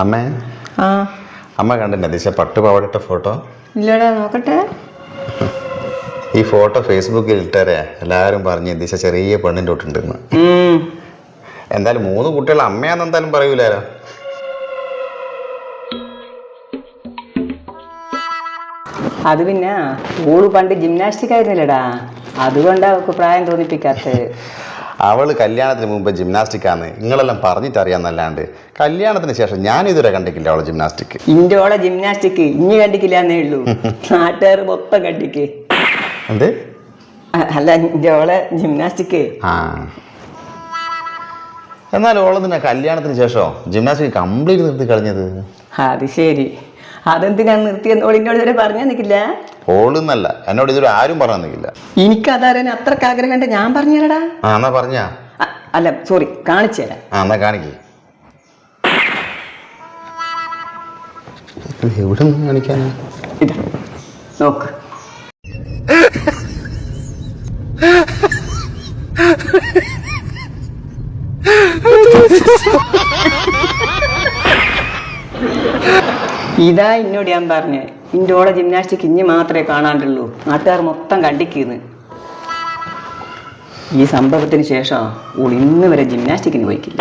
അമ്മേ? ആ. അമ്മ കണ്ടില്ല? ദിശ പട്ടുപാവടിട്ട ഫോട്ടോ? ഇല്ലടാ നോക്കട്ടെ. ഈ ഫോട്ടോ ഫേസ്ബുക്കിൽ ഇട്ടരെ. എല്ലാവരും പറഞ്ഞു ദിശ ചെറിയ പെണ്ണിന്റെ തൊട്ടുണ്ടെന്ന്. എന്തായാലും മൂന്ന് കുട്ടികൾ അമ്മയാന്ന് എന്തായാലും പറയൂലാരോ? അത് പിന്നെ ഓൾ പണ്ട് ജിംനാസ്റ്റിക് ആയിരുന്നില്ലടാ. അതുകൊണ്ടാ അവൾക്ക് പ്രായം തോന്നിപ്പിക്കാത്തത്. അവൾ കല്യാണത്തിന് മുമ്പ് ജിംനാസ്റ്റിക് ആന്ന് നിങ്ങളെല്ലാം പറഞ്ഞിട്ട് അറിയാന്നല്ലാണ്ട് കല്യാണത്തിന് ശേഷം ഞാൻ ഇതുവരെ കണ്ടിട്ടില്ല അവളെ ജിംനാസ്റ്റിക്. ഇന്റെ ഓളെ ജിംനാസ്റ്റിക് ഇനി കണ്ടിക്കില്ല എന്നേ ഉള്ളൂ നാട്ടുകാർ മൊത്തം കണ്ടിക്ക്. എന്ത്? അല്ല അല്ല ഓളെ ജിംനാസ്റ്റിക്. ആ. എന്നാലും ഓളെന്തിനാ കല്യാണത്തിന് ശേഷം? ജിംനാസ്റ്റിക് കംപ്ലീറ്റ് നിർത്തി കളഞ്ഞത്. അത് ശരി. അതെന്തിനാ നിർത്തിയെന്ന് ഓളിനോട് വരെ പറഞ്ഞു നിൽക്കില്ല ഓളെന്നല്ല എന്നോട് ഇതൊരു ആരും പറഞ്ഞില്ല. എനിക്ക് എനിക്കതറിയാൻ അത്രയ്ക്ക് ആഗ്രഹം ഞാൻ പറഞ്ഞുതരടാ ആ എന്നാ പറഞ്ഞാ. അല്ല സോറി കാണിച്ചു തരാം. ആ എന്നാ കാണിക്കേ. എവിടെ നിന്ന് കാണിക്കാനാ? ഇതാ നോക്ക്. ഇതാ എന്നോട് ഞാൻ പറഞ്ഞേ ഇന്റെ ഓളെ ജിംനാസ്റ്റിക് ഇനി മാത്രമേ കാണാണ്ടുള്ളൂ. നാട്ടുകാർ മൊത്തം കണ്ടിക്കുന്നു. ഈ സംഭവത്തിന് ശേഷം ഓൾ ഇന്ന് വരെ ജിംനാസ്റ്റിക്കിന് പോയിക്കില്ല?